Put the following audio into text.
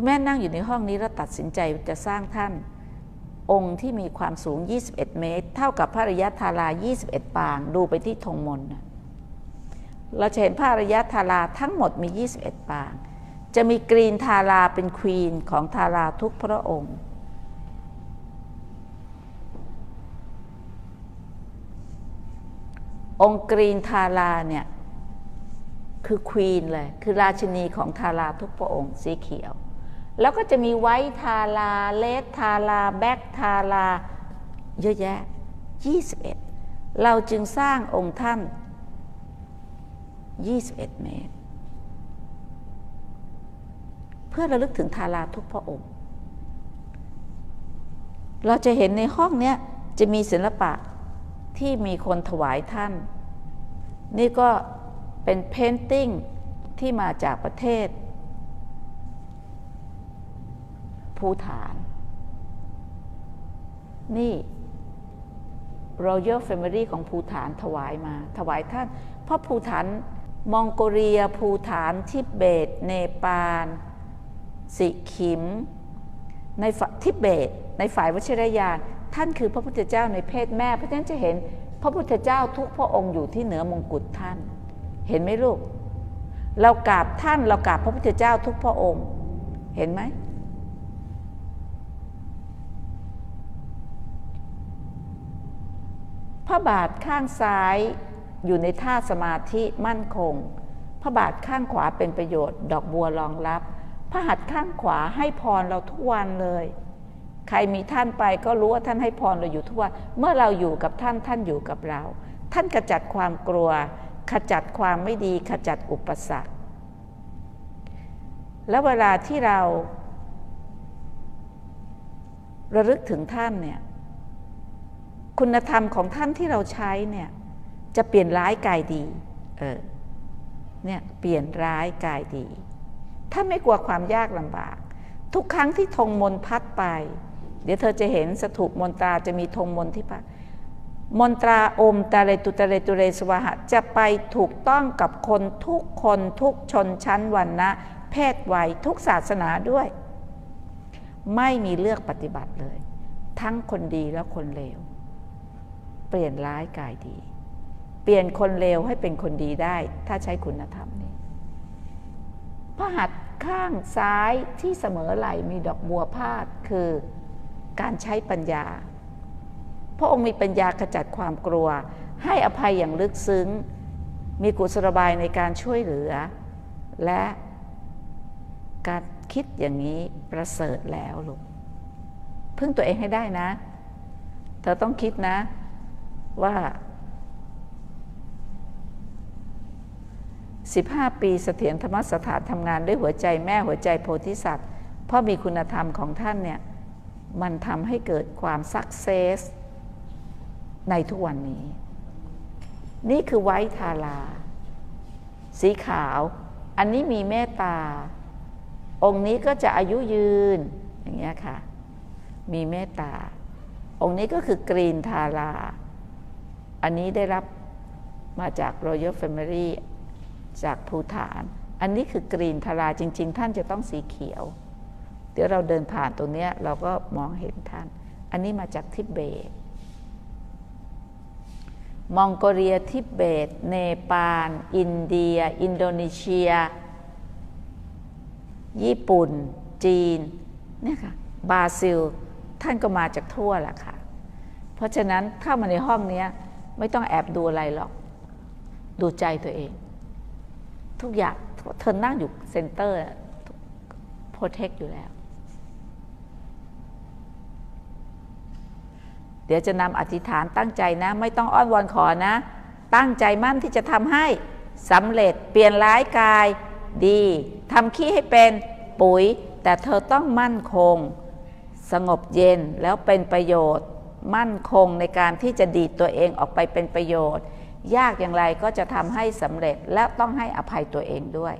คุณแม่นั่งอยู่ในห้องนี้แล้วตัดสินใจจะสร้างท่าน องค์ที่มีความสูง 21 เมตร เท่ากับพระระยะทารา 21 ปาง ดูไปที่ธงมน่ะเราจะเห็นพระระยะทาราทั้งหมดมี 21 ปาง จะมีกรีนทาราเป็นควีนของทาราทุกพระองค์องค์กรีนทาราเนี่ย คือควีนเลย คือราชินีของทาราทุกพระองค์สีเขียว แล้วก็จะมีไวท์ทาราเลดทาราแบ็กทาราเยอะแยะ 21 เราจึงสร้างองค์ท่าน 21 เมตร เพื่อระลึกถึงทาราทุกพระองค์ เราจะเห็นในห้องนี้จะมีศิลปะที่มีคนถวายท่าน นี่ก็เป็นเพนติ้งที่มาจากประเทศ ภูฐาน นี่ Royal Family ของภูฐานถวายมา ถวายท่าน เพราะภูฐานมองโกเลียภูฐานทิเบต เนปาล สิขิม ในทิเบต ในฝ่ายวชิรยานท่านคือพระพุทธเจ้าในเพศแม่ เพราะฉะนั้นจะเห็นพระพุทธเจ้าทุกพระองค์อยู่ที่เหนือมงกุฎท่าน เห็นไหมลูก เรากราบท่านเรากราบพระพุทธเจ้าทุกพระองค์ เห็นไหม พระบาทข้างซ้ายอยู่ในท่าสมาธิมั่นคง พระบาทข้างขวาเป็นประโยชน์ ดอกบัวรองรับ พระหัตถ์ข้างขวาให้พรเราทุกวันเลย ใครมีท่านไปก็รู้ว่าท่านให้พรเราอยู่ทุกวัน เมื่อเราอยู่กับท่านท่านอยู่กับเรา ท่านขจัดความกลัว ขจัดความไม่ดี ขจัดอุปสรรค แล้วเวลาที่เรา ระลึกถึงท่านเนี่ย คุณธรรมของท่านที่เราใช้เนี่ยจะเปลี่ยนร้ายกายดี เออ เนี่ยเปลี่ยนร้ายกายดี ท่านไม่กลัวความยากลำบาก ทุกครั้งที่ธงมนพัดไป เดี๋ยวเธอจะเห็นสถูปมนตราจะมีธงมนที่พัดมนตราอมตาเรตุตาเรตุเรสวะจะไปถูกต้องกับคนทุกคนทุกชนชั้นวันนะเพศวัยทุกศาสนาด้วย ไม่มีเลือกปฏิบัติเลย ทั้งคนดีและคนเลว เปลี่ยนร้ายกายดี เปลี่ยนคนเลวให้เป็นคนดีได้ ถ้าใช้คุณธรรมนี้พระหัตถ์ข้างซ้ายที่เสมอไหลมีดอกบัวพาดคือการใช้ปัญญา พระองค์มีปัญญาขจัดความกลัว ให้อภัยอย่างลึกซึ้ง มีกุศลบายในการช่วยเหลือ และการคิดอย่างนี้ประเสริฐแล้วลูกพึ่งตัวเองให้ได้นะ เธอต้องคิดนะ ว่า 15 ปีเสถียรธรรมสถานทำงานด้วยหัวใจแม่หัวใจโพธิสัตว์ เพราะมีคุณธรรมของท่านเนี่ย มันทำให้เกิดความสักเซส ในทุกวันนี้ นี่คือไวท์ทาราสีขาว อันนี้มีเมตตา องค์นี้ก็จะอายุยืน อย่างเงี้ยค่ะ มีเมตตา องค์นี้ก็คือกรีนทารา อันนี้ได้รับมาจาก Royal Family จากภูฐาน อันนี้คือกรีนทาราจริง ๆ ท่านจะต้องสีเขียว เดี๋ยวเราเดินผ่านตรงนี้เราก็มองเห็นท่าน อันนี้มาจากทิเบต มองโกเลียทิเบต เนปาล อินเดีย อินโดนีเซีย ญี่ปุ่น จีนเนี่ยค่ะบราซิล ท่านก็มาจากทั่วแหละค่ะ เพราะฉะนั้นเข้ามาในห้องนี้ ไม่ต้องแอบดูอะไรหรอก ดูใจตัวเอง ทุกอย่างเธอนั่งอยู่เซ็นเตอร์โปรเทคอยู่แล้ว เดี๋ยวจะนำอธิษฐานตั้งใจนะ ไม่ต้องอ้อนวอนขอนะ ตั้งใจมั่นที่จะทำให้สำเร็จเปลี่ยนร้ายกายดีทำขี้ให้เป็นปุ๋ย แต่เธอต้องมั่นคง สงบเย็นแล้วเป็นประโยชน์ มั่นคงในการที่จะดีดตัวเองออกไปเป็นประโยชน์ ยากอย่างไรก็จะทำให้สำเร็จและต้องให้อภัยตัวเองด้วย